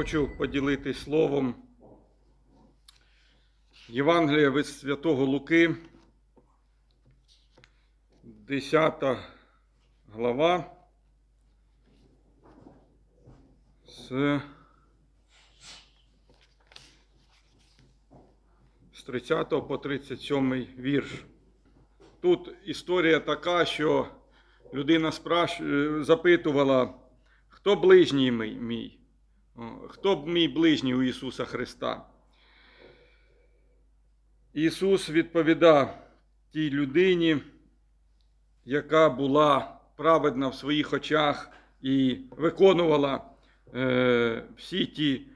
Хочу поділитись словом Євангелія від Святого Луки, 10 глава. З, з 30 по 37 вірш. Тут історія така, що людина спраш... е, запитувала, хто ближній мій? Хто б мій ближній у Ісуса Христа? Ісус відповідав тій людині, яка була праведна в своїх очах і виконувала е, всі ті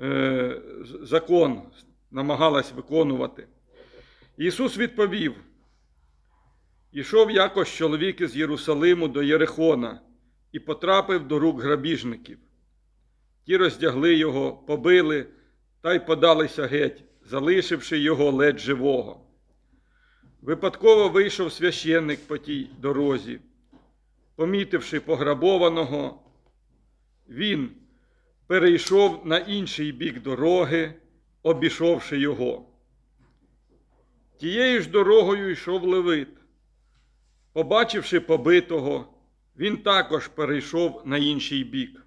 е, закон, намагалась виконувати. Ісус відповів: Ішов якось чоловік із Єрусалиму до Єрихона і потрапив до рук грабіжників. Ті роздягли його, побили та й подалися геть, залишивши його ледь живого. Випадково вийшов священник по тій дорозі. Помітивши пограбованого, він перейшов на інший бік дороги, обійшовши його. Тією ж дорогою йшов Левит. Побачивши побитого, він також перейшов на інший бік.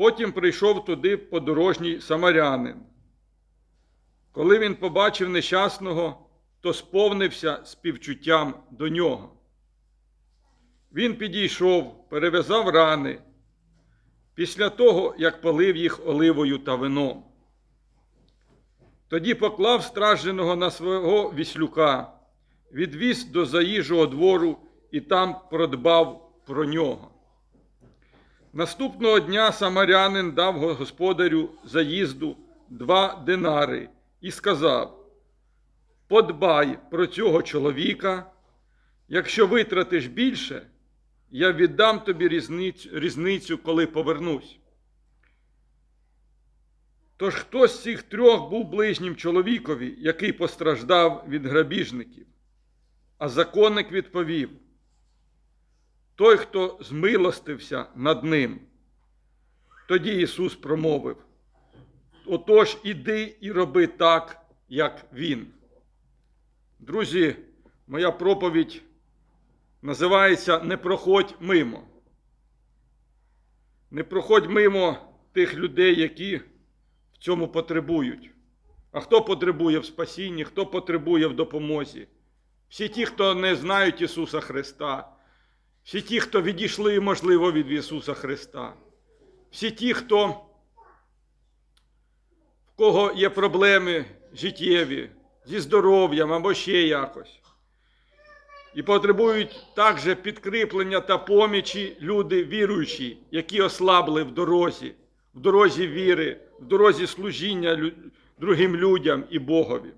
Потім прийшов туди подорожній самарянин. Коли він побачив нещасного, то сповнився співчуттям до нього. Він підійшов, перев'язав рани після того, як полив їх оливою та вином. Тоді поклав стражденого на свого віслюка, відвіз до заїжджого двору і там продбав про нього. Наступного дня самарянин дав господарю заїзду два динари і сказав: Подбай про цього чоловіка, якщо витратиш більше, я віддам тобі різницю, коли повернусь. Тож хто з цих трьох був ближнім чоловікові, який постраждав від грабіжників? А законник відповів: той, хто змилостився над ним. Тоді Ісус промовив: Отож, іди і роби так, як Він. Друзі, моя проповідь називається Не проходь мимо. Не проходь мимо тих людей, які в цьому потребують. А хто потребує в спасінні, хто потребує в допомозі? Всі ті, хто не знають Ісуса Христа, всі ті, хто відійшли, можливо, від Ісуса Христа, всі ті, хто, в кого є проблеми життєві зі здоров'ям або ще якось. І потребують також підкріплення та помічі люди віруючі, які ослабли в дорозі, в дорозі віри, в дорозі служіння другим людям і Богові.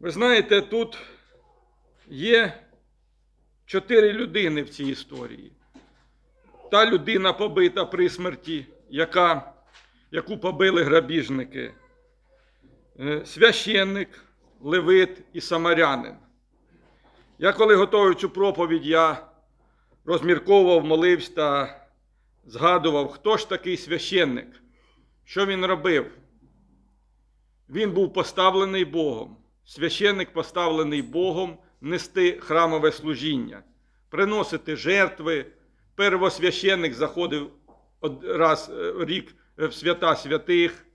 Ви знаєте, тут є чотири людини в цій історії. Та людина побита при смерті, яка, яку побили грабіжники, Е, священник, левит і самарянин. Я коли готував цю проповідь, я розмірковував, молився та згадував, хто ж такий священник, що він робив. Він був поставлений Богом. Священник поставлений Богом нести храмове служіння, приносити жертви. Первосвященник заходив раз е, в рік в свята святих.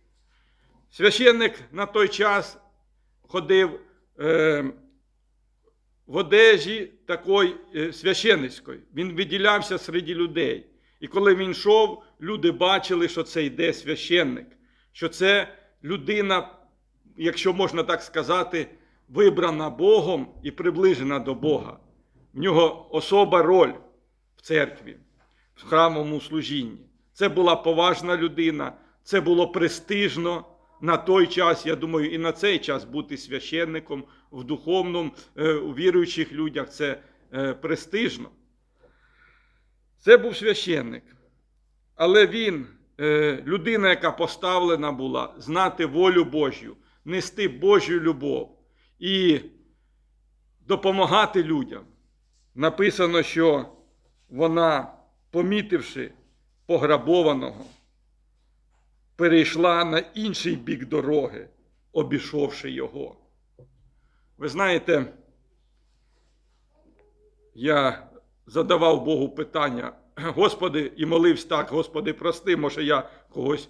Священник на той час ходив е, в одежі такої е, священницької. Він виділявся серед людей. І коли він йшов, люди бачили, що це йде священник, що це людина, якщо можна так сказати, вибрана Богом і приближена до Бога. В нього особа роль в церкві, в храмовому служінні. Це була поважна людина, це було престижно на той час, я думаю, і на цей час бути священником в духовному, е, у віруючих людях це е, престижно. Це був священник. Але він, е, людина, яка поставлена була, знати волю Божю, нести Божу любов і допомагати людям. Написано, що вона, помітивши пограбованого перейшла на інший бік дороги, обійшовши його. Ви знаєте, я задавав Богу питання, Господи, і молився так, Господи, прости, може я когось,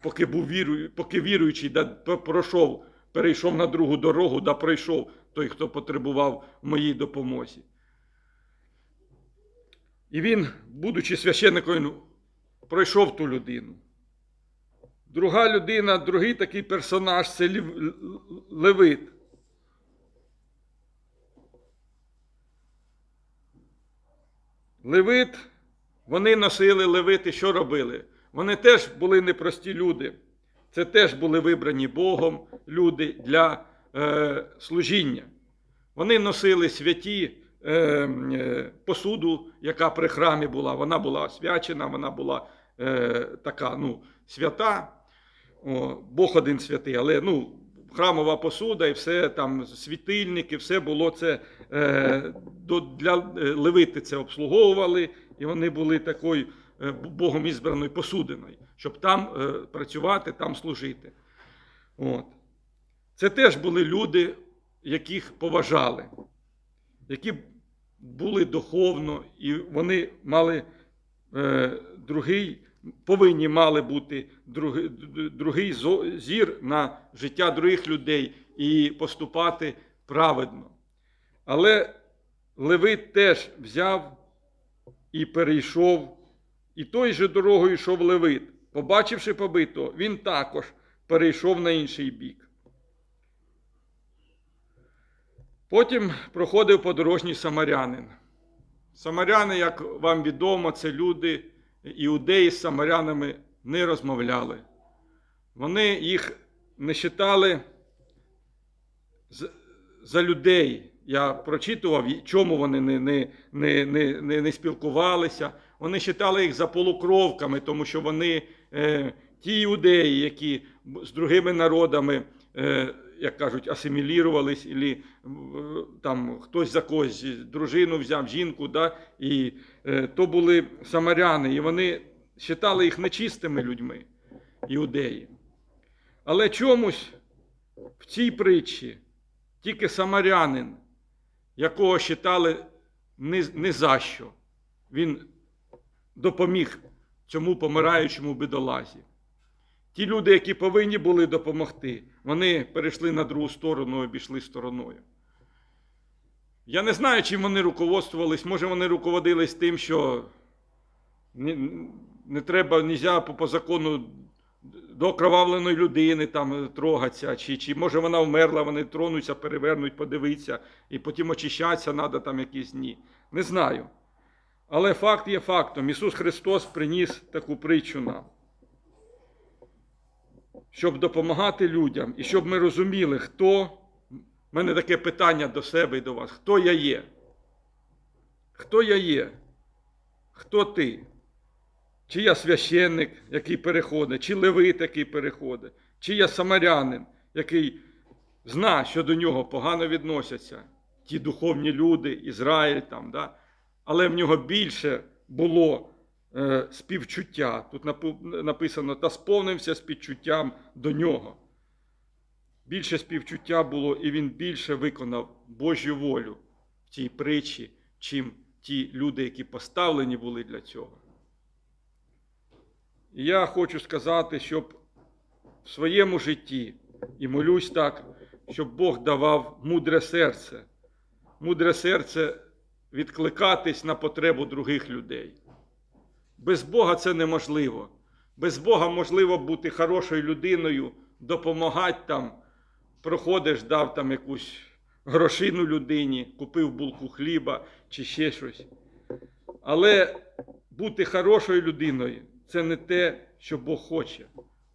поки був вірую, поки віруючий, да пройшов, перейшов на другу дорогу, да пройшов той, хто потребував моїй допомозі. І він, будучи священником, пройшов ту людину. Друга людина, другий такий персонаж це Левит. Левит, вони носили левити, що робили? Вони теж були непрості люди. Це теж були вибрані Богом люди для е, служіння. Вони носили святі е, е, посуду, яка при храмі була. Вона була освячена, вона була е, така ну, свята. О, Бог один святий, але ну, храмова посуда і все там, світильники, все було це е, для е, левити це обслуговували, і вони були такою Богом ізбраною посудиною, щоб там е, працювати, там служити. От. Це теж були люди, яких поважали, які були духовно, і вони мали е, другий, повинні мали бути другий, другий зір на життя других людей і поступати праведно. Але Левит теж взяв і перейшов, і той же дорогою йшов Левит. Побачивши побитого, він також перейшов на інший бік. Потім проходив подорожній самарянин. Самаряни, як вам відомо, це люди, іудеї з самарянами не розмовляли. Вони їх не вважали за людей. Я прочитував, чому вони не, не, не, не, не спілкувалися. Вони вважали їх за полукровками, тому що вони е, ті іудеї, які з другими народами, е, як кажуть, асимілірувались, і там хтось за когось дружину взяв, жінку, да, і е, то були самаряни, і вони вважали їх нечистими людьми, іудеї. Але чомусь в цій притчі тільки самарянин, якого вважали не, не за що, він допоміг цьому помираючому бідолазі. Ті люди, які повинні були допомогти, вони перейшли на другу сторону, і обійшли стороною. Я не знаю, чим вони руководствувались. Може, вони руководились тим, що не, не треба, нельзя по, по закону до окровавленої людини там трогатися, чи, чи може вона вмерла, вони тронуться, перевернуть, подивитися, і потім очищатися треба там якісь дні. Не знаю. Але факт є фактом. Ісус Христос приніс таку притчу нам. Щоб допомагати людям і щоб ми розуміли, хто. У мене таке питання до себе і до вас. Хто я є? Хто я є? Хто ти? Чи я священник, який переходить, чи левит, який переходить, чи я самарянин, який зна, що до нього погано відносяться, ті духовні люди, Ізраїль там, да? Але в нього більше було е, співчуття. Тут написано, та сповнився співчуттям до нього. Більше співчуття було, і він більше виконав Божю волю в цій притчі, чим ті люди, які поставлені були для цього. І я хочу сказати, щоб в своєму житті, і молюсь так, щоб Бог давав мудре серце, мудре серце відкликатись на потребу других людей. Без Бога це неможливо. Без Бога можливо бути хорошою людиною, допомагати там, проходиш, дав там якусь грошину людині, купив булку хліба чи ще щось. Але бути хорошою людиною це не те, що Бог хоче.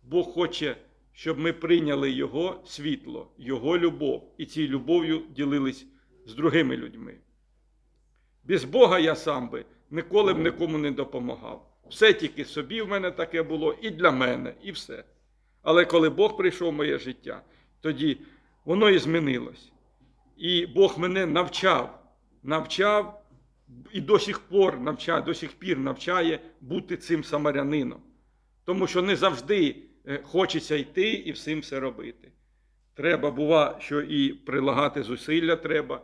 Бог хоче, щоб ми прийняли Його світло, Його любов і цією любов'ю ділились з другими людьми. Без Бога я сам би ніколи б нікому не допомагав. Все тільки собі в мене таке було, і для мене, і все. Але коли Бог прийшов в моє життя, тоді воно і змінилось. І Бог мене навчав, навчав і до сих пор навчає, до сих пір навчає бути цим самарянином. Тому що не завжди е, хочеться йти і всім все робити. Треба, бува, що і прилагати зусилля треба,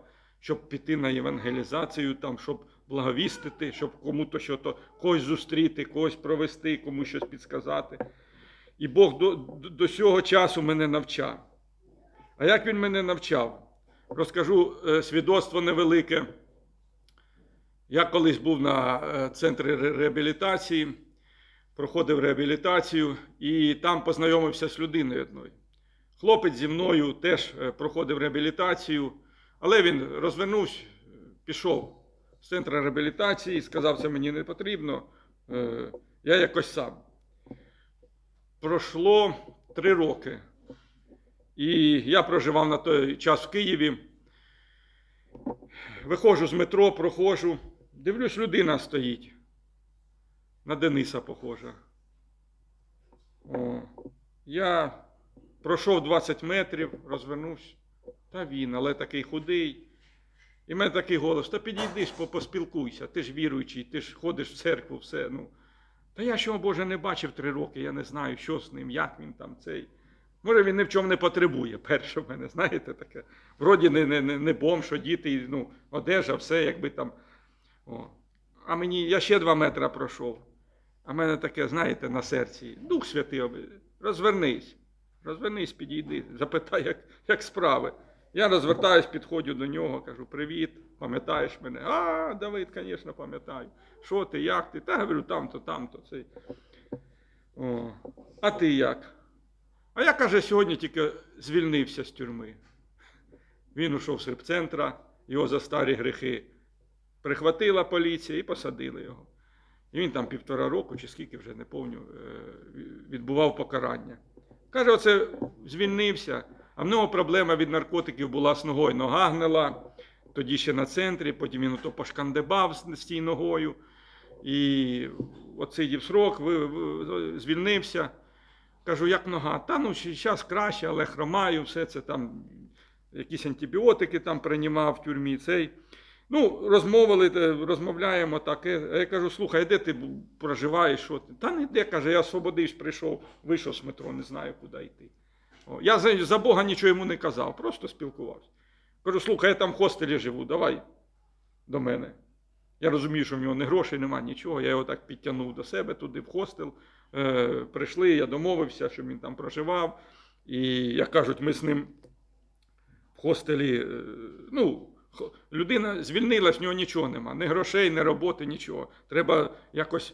щоб піти на євангелізацію, там, щоб благовістити, щоб кому-то що когось зустріти, когось провести, комусь щось підсказати. І Бог до, до, до цього часу мене навчав. А як він мене навчав? Розкажу е, свідоцтво невелике. Я колись був на е, центрі реабілітації, проходив реабілітацію і там познайомився з людиною одною. Хлопець зі мною теж е, проходив реабілітацію, але він розвернувся, пішов з центру реабілітації, сказав, це мені не потрібно, е, я якось сам. Пройшло три роки. І я проживав на той час в Києві. Виходжу з метро, проходжу, дивлюсь, людина стоїть. На Дениса похожа. О, я пройшов 20 метрів, розвернувся. Та він, але такий худий. І в мене такий голос: та підійди ж, поспілкуйся, ти ж віруючий, ти ж ходиш в церкву, все. Ну. Та я що, Боже, не бачив три роки, я не знаю, що з ним, як він там цей. Може, він ні в чому не потребує. Перше в мене, знаєте, таке. Вроді не, не, не, не бомж, а діти, ну, одежа, все, якби там. О. А мені, я ще два метри пройшов. А в мене таке, знаєте, на серці. Дух святий, розвернись. Розвернись, підійди, запитай, як, як справи. Я розвертаюсь, підходжу до нього, кажу: привіт, пам'ятаєш мене? А, Давид, звісно, пам'ятаю. Що ти, як ти? Та говорю, там-то, там-то. Цей. О. А ти як? А я, каже, сьогодні тільки звільнився з тюрми. Він ушов з репцентра, його за старі грехи прихватила поліція і посадили його. І він там півтора року, чи скільки вже не пам'ятаю, відбував покарання. Каже, оце звільнився, а в нього проблема від наркотиків була з ногою. Нога гнила, тоді ще на центрі, потім він ото пошкандибав з тією ногою. І от сидів срок, звільнився. Кажу, як нога? Та ну зараз краще, але хромаю, все це там, якісь антибіотики там приймав в тюрмі. Цей. Ну, розмовили, е, розмовляємо так. Я кажу, слухай, де ти проживаєш? Що ти? Та ніде, каже, я освободився, прийшов, вийшов з метро, не знаю, куди йти. Я за, за Бога нічого йому не казав, просто спілкувався. Кажу, слухай, я там в хостелі живу, давай до мене. Я розумію, що в нього не грошей, нема нічого. Я його так підтягнув до себе туди, в хостел. Е, прийшли, я домовився, щоб він там проживав. І, як кажуть, ми з ним в хостелі. е, ну, людина звільнилась, в нього нічого нема. Ні грошей, ні роботи, нічого. Треба якось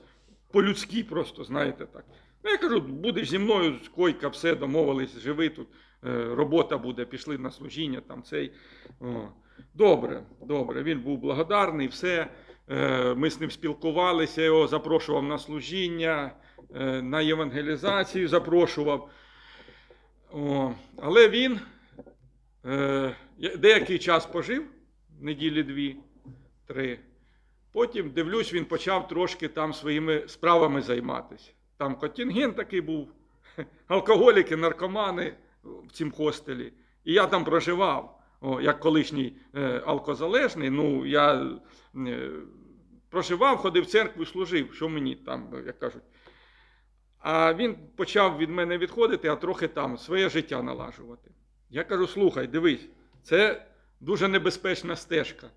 по-людськи просто, знаєте так. Ну, я кажу, будеш зі мною, койка, все, домовились, живи тут, е, робота буде, пішли на служіння, там цей. О. Добре, добре. Він був благодарний, все. Е, Ми з ним спілкувалися, його запрошував на служіння, е, на євангелізацію запрошував. О, але він деякий час пожив, неділі дві, три. Потім, дивлюсь, він почав трошки там своїми справами займатися. Там контингент такий був, алкоголіки, наркомани в цім хостелі. І я там проживав. О, як колишній е, алкозалежний, ну я е, проживав, ходив в церкву, служив, що мені там, як кажуть. А він почав від мене відходити, а трохи там своє життя налажувати. Я кажу: слухай, дивись, це дуже небезпечна стежка.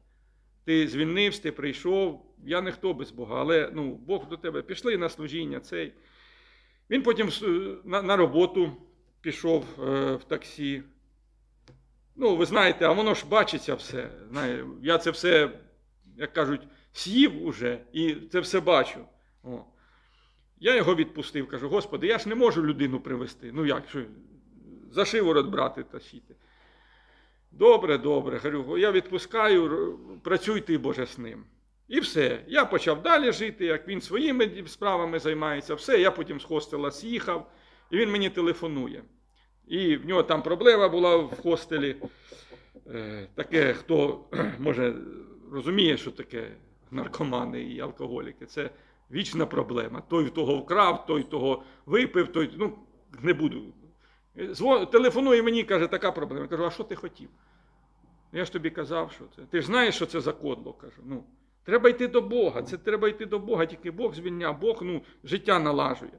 Ти звільнився, ти прийшов, я не хто без Бога, але ну, Бог до тебе пішли на служіння. цей. Він потім на, на роботу пішов е, в таксі. Ну, ви знаєте, а воно ж бачиться все. Я це все, як кажуть, з'їв уже і це все бачу. О. Я його відпустив, кажу, Господи, я ж не можу людину привезти. Ну як, що, за шиворот брати тащити. Добре, добре. Говорю, я відпускаю, працюй ти, Боже, з ним. І все. Я почав далі жити, як він своїми справами займається. Все, я потім з хостела з'їхав, і він мені телефонує. І в нього там проблема була в хостелі. Е, таке, хто може розуміє, що таке наркомани і алкоголіки. Це вічна проблема. Той того вкрав, той того випив, той, ну, не буду. Телефонує мені, каже, така проблема. Я кажу, а що ти хотів? Я ж тобі казав, що це. Ти ж знаєш, що це за кодло? Кажу. Ну, Треба йти до Бога. Це треба йти до Бога, тільки Бог звільняв, Бог ну, життя налажує.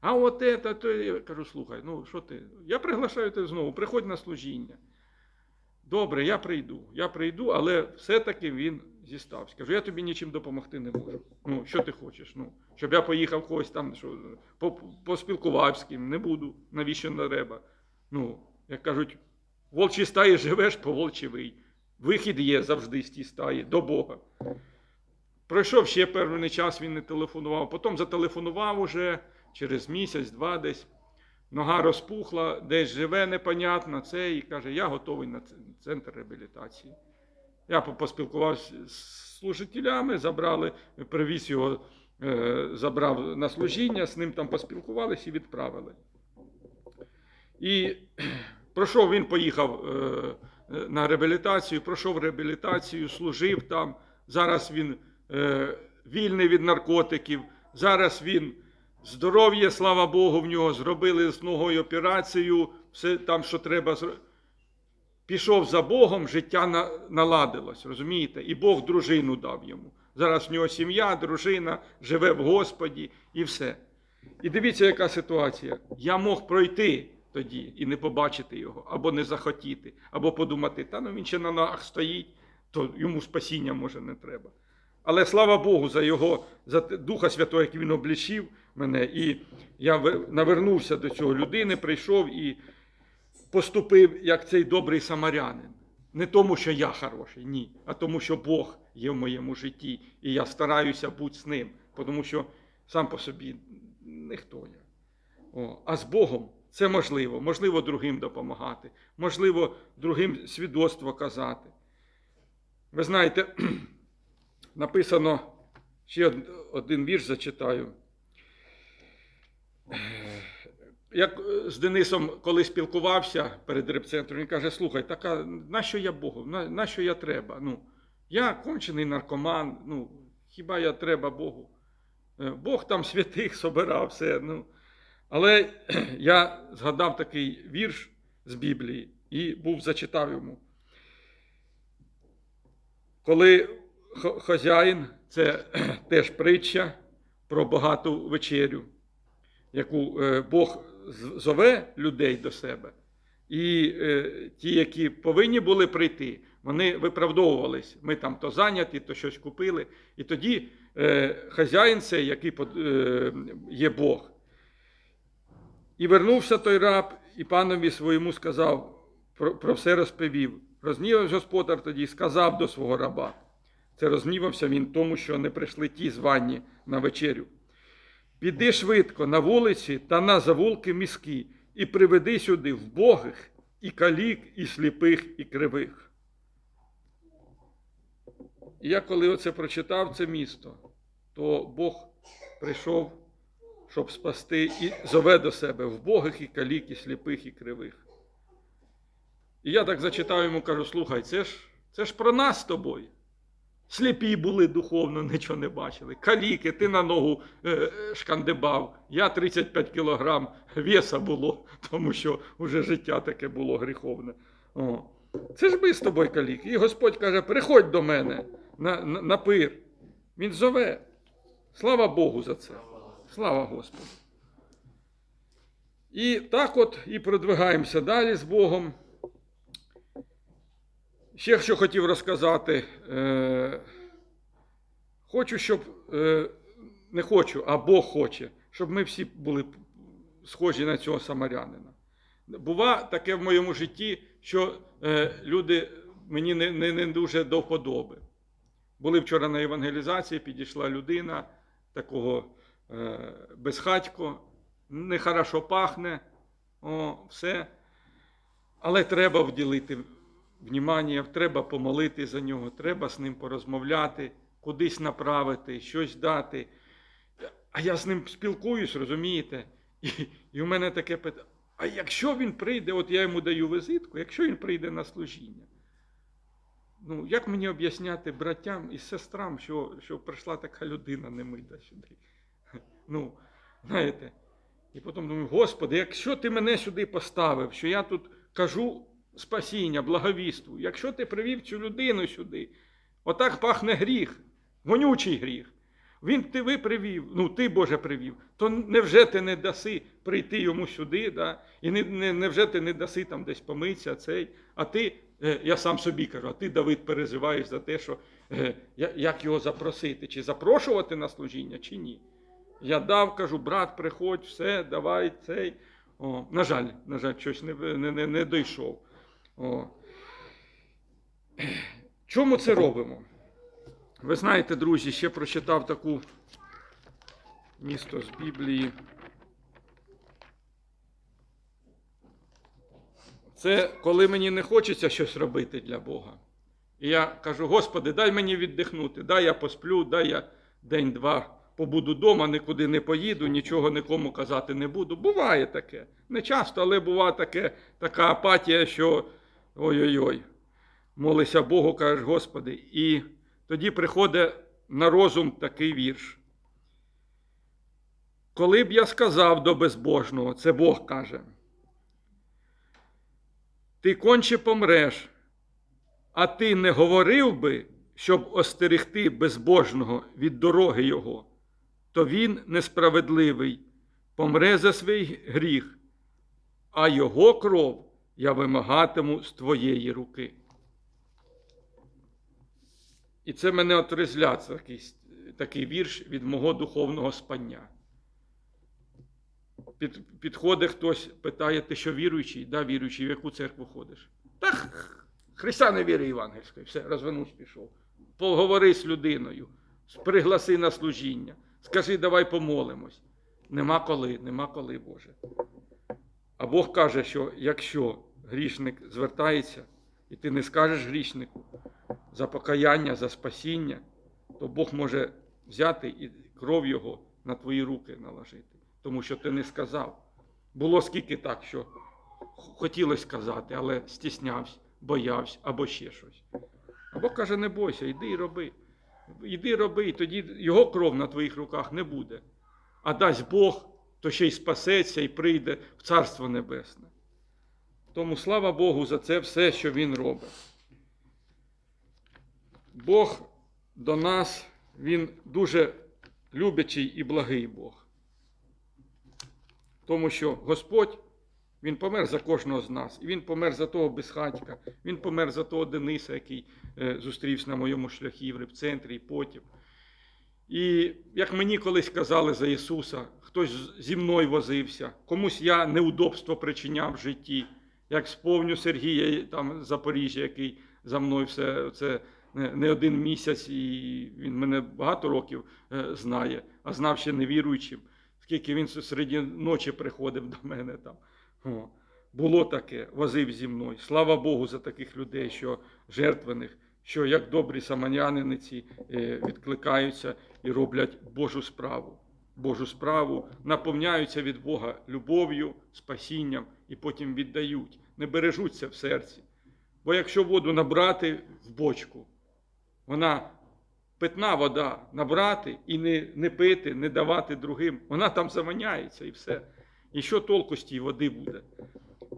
А от це, то я кажу, слухай, ну що ти? Я приглашаю тебе знову, приходь на служіння. Добре, я прийду. Я прийду, але все-таки він зістався. Кажу, я тобі нічим допомогти не можу. Ну, що ти хочеш? Ну, щоб я поїхав когось там, що, по- поспілкувався з ким, не буду. Навіщо не треба? Ну, як кажуть, в волчій стаї живеш, по волчі вий. Вихід є завжди з тій стаї, до Бога. Пройшов ще певний час, він не телефонував. Потім зателефонував уже через місяць, два десь. Нога розпухла, десь живе непонятно, це і каже, я готовий на центр реабілітації. Я по- поспілкувався з служителями, забрали, привіз його, е, забрав на служіння, з ним там поспілкувалися і відправили. І пройшов, він поїхав е, на реабілітацію, пройшов реабілітацію, служив там. Зараз він вільний від наркотиків. Зараз він здоров'я, слава Богу, в нього зробили з ногою операцію, все там, що треба. Пішов за Богом, життя наладилось, розумієте? І Бог дружину дав йому. Зараз в нього сім'я, дружина, живе в Господі і все. І дивіться, яка ситуація. Я мог пройти тоді і не побачити його, або не захотіти, або подумати, та ну він ще на ногах стоїть, то йому спасіння може не треба. Але слава Богу за його, за Духа Святого, який він облічив мене, і я навернувся до цього людини, прийшов і поступив як цей добрий самарянин. Не тому, що я хороший, ні, а тому, що Бог є в моєму житті, і я стараюся бути з ним, тому що сам по собі ніхто я. О, а з Богом це можливо. Можливо, другим допомагати, можливо, другим свідоцтво казати. Ви знаєте, написано ще один вірш зачитаю. Як е, з Денисом коли спілкувався перед репцентром, він каже: слухай, така, нащо я Богу? На, нащо я треба? Ну, я кончений наркоман, ну, хіба я треба Богу? Е, Бог там святих собирав все. Ну. Але я згадав такий вірш з Біблії і був зачитав йому. Коли хазяїн, це теж притча про багату вечерю, яку е, Бог зове людей до себе. І е, ті, які повинні були прийти, вони виправдовувались. Ми там то зайняті, то щось купили. І тоді е, хазяїн цей, який є Бог. І вернувся той раб, і панові своєму сказав, про, про все розповів. Рознівався господар тоді, сказав до свого раба. Це рознівався він тому, що не прийшли ті звані на вечерю. Піди швидко на вулиці та на завулки міські, і приведи сюди вбогих, і калік, і сліпих, і кривих. І я коли оце прочитав це місто, то Бог прийшов, щоб спасти і зове до себе вбогих, і калік, і сліпих, і кривих. І я так зачитав йому, кажу: слухай, це ж, це ж про нас з тобою. Сліпі були духовно, нічого не бачили. Каліки, ти на ногу е, е, шкандибав. Я 35 кілограм веса було, тому що вже життя таке було гріховне. О. Це ж ми з тобою каліки. І Господь каже: приходь до мене на, на, на пир. Він зове. Слава Богу за це. Слава Господу. І так от і продвигаємося далі з Богом. Ще що хотів розказати. Е, хочу, щоб е, не хочу, а Бог хоче, щоб ми всі були схожі на цього самарянина. Бува таке в моєму житті, що е, люди мені не, не, не дуже до вподоби. Були вчора на евангелізації, підійшла людина такого е, безхатько, нехорошо пахне, о, все. Але треба вділити внімання, треба помолити за нього, треба з ним порозмовляти, кудись направити, щось дати. А я з ним спілкуюсь, розумієте? І, і у мене таке питання: а якщо він прийде, от я йому даю визитку, якщо він прийде на служіння, ну як мені об'ясняти братям і сестрам, що, що прийшла така людина немита сюди? Ну, знаєте, і потім думаю, Господи, якщо ти мене сюди поставив, що я тут кажу спасіння, благовісту, якщо ти привів цю людину сюди, отак пахне гріх. вонючий гріх. Він ти привів, ну ти Боже привів, то невже ти не даси прийти йому сюди, да? і не, не, невже ти не даси там десь помитися цей, а ти, е, я сам собі кажу, а ти, Давид, переживаєш за те, що е, як його запросити, чи запрошувати на служіння, чи ні. Я дав, кажу, брат, приходь, все, давай цей. О, на жаль, на жаль, щось не, не, не, не дійшов. О. Чому це робимо? Ви знаєте, друзі, ще прочитав таку місто з Біблії. Це коли мені не хочеться щось робити для Бога. І я кажу: Господи, дай мені віддихнути, дай я посплю, дай я день-два побуду вдома, нікуди не поїду, нічого нікому казати не буду. Буває таке. Не часто, але буває таке, така апатія, що ой-ой-ой. Молися Богу, кажеш, Господи. І тоді приходить на розум такий вірш. Коли б я сказав до безбожного, це Бог каже, ти конче помреш, а ти не говорив би, щоб остерегти безбожного від дороги його, то він несправедливий, помре за свій гріх, а його кров я вимагатиму з твоєї руки. І це мене отрезля, це такий, такий вірш від мого духовного спання. Під, підходить хтось, питає, ти що віруючий? Да, віруючий, в яку церкву ходиш? Та х- Христа не віри євангельської. Все, розвернусь, пішов. Поговори з людиною, пригласи на служіння. Скажи, давай помолимось. Нема коли, нема коли, Боже. А Бог каже, що якщо грішник звертається, і ти не скажеш грішнику за покаяння, за спасіння, то Бог може взяти і кров його на твої руки наложити, тому що ти не сказав. Було скільки так, що хотілося сказати, але стіснявся, боявся або ще щось. А Бог каже, не бойся, йди і роби. Йди роби, і тоді його кров на твоїх руках не буде. А дасть Бог, то ще й спасеться і прийде в Царство Небесне. Тому слава Богу за це все, що Він робить. Бог до нас, Він дуже любячий і благий Бог. Тому що Господь, Він помер за кожного з нас. І Він помер за того безхатька, Він помер за того Дениса, який е, зустрівся на моєму шляхі в репцентрі і потім. І як мені колись казали за Ісуса, хтось зі мною возився, комусь я неудобство причиняв в житті, як сповню Сергія там Запоріжжя, який за мною все це не не один місяць, і він мене багато років е, знає, а знав ще невіруючим, скільки він серед ночі приходив до мене там. О, було таке, возив зі мною. Слава Богу за таких людей, що жертвених, що як добрі самаряниці е, відкликаються і роблять Божу справу. Божу справу, наповняються від Бога любов'ю, спасінням і потім віддають, не бережуться в серці. Бо якщо воду набрати в бочку, вона питна вода набрати і не, не пити, не давати другим, вона там заманяється і все. І що толку з тієї води буде?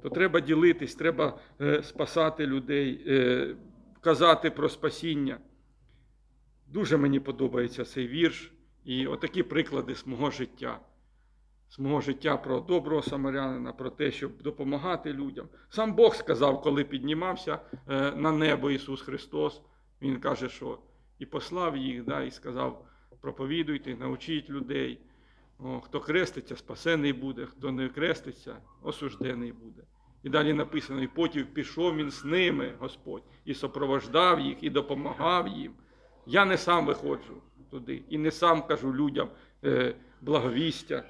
То треба ділитись, треба е, спасати людей, е, казати про спасіння. Дуже мені подобається цей вірш. І отакі приклади з мого життя. З мого життя про доброго самарянина, про те, щоб допомагати людям. Сам Бог сказав, коли піднімався е, на небо Ісус Христос, Він каже, що і послав їх, да, і сказав: проповідуйте, научіть людей. О, хто креститься, спасений буде, хто не креститься, осуждений буде. І далі написано: і потім пішов він з ними, Господь, і сопровождав їх, і допомагав їм. Я не сам виходжу туди і не сам кажу людям е, благовістя.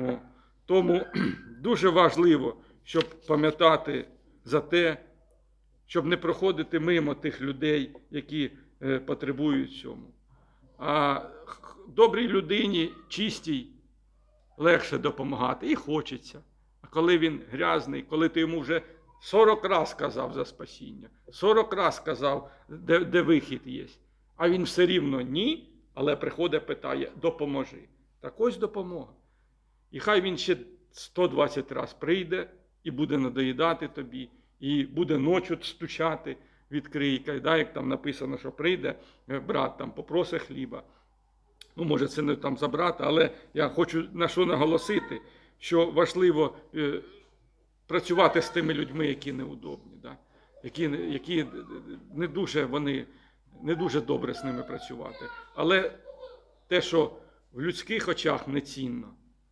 О. Тому дуже важливо, щоб пам'ятати за те, щоб не проходити мимо тих людей, які е, потребують цьому. А добрій людині, чистій, легше допомагати і хочеться. А коли він грязний, коли ти йому вже 40 раз сказав за спасіння, 40 раз сказав, де, де вихід є, а він все рівно ні, але приходить, питає, допоможи. Так ось допомога. І хай він ще 120 раз прийде і буде надоїдати тобі, і буде ночі стучати, відкрий, да, як там написано, що прийде е, брат, там попросить хліба. Ну, може, це не там забрати, але я хочу на що наголосити, що важливо е, працювати з тими людьми, які неудобні, да? які, які не дуже вони не дуже добре з ними працювати. Але те, що в людських очах не цінно,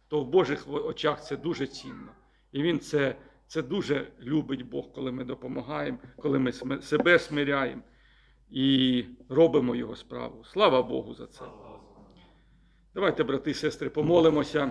то в Божих очах це дуже цінно. І він це, це дуже любить Бог, коли ми допомагаємо, коли ми себе смиряємо і робимо його справу. Слава Богу за це. Давайте, брати і сестри, помолимося.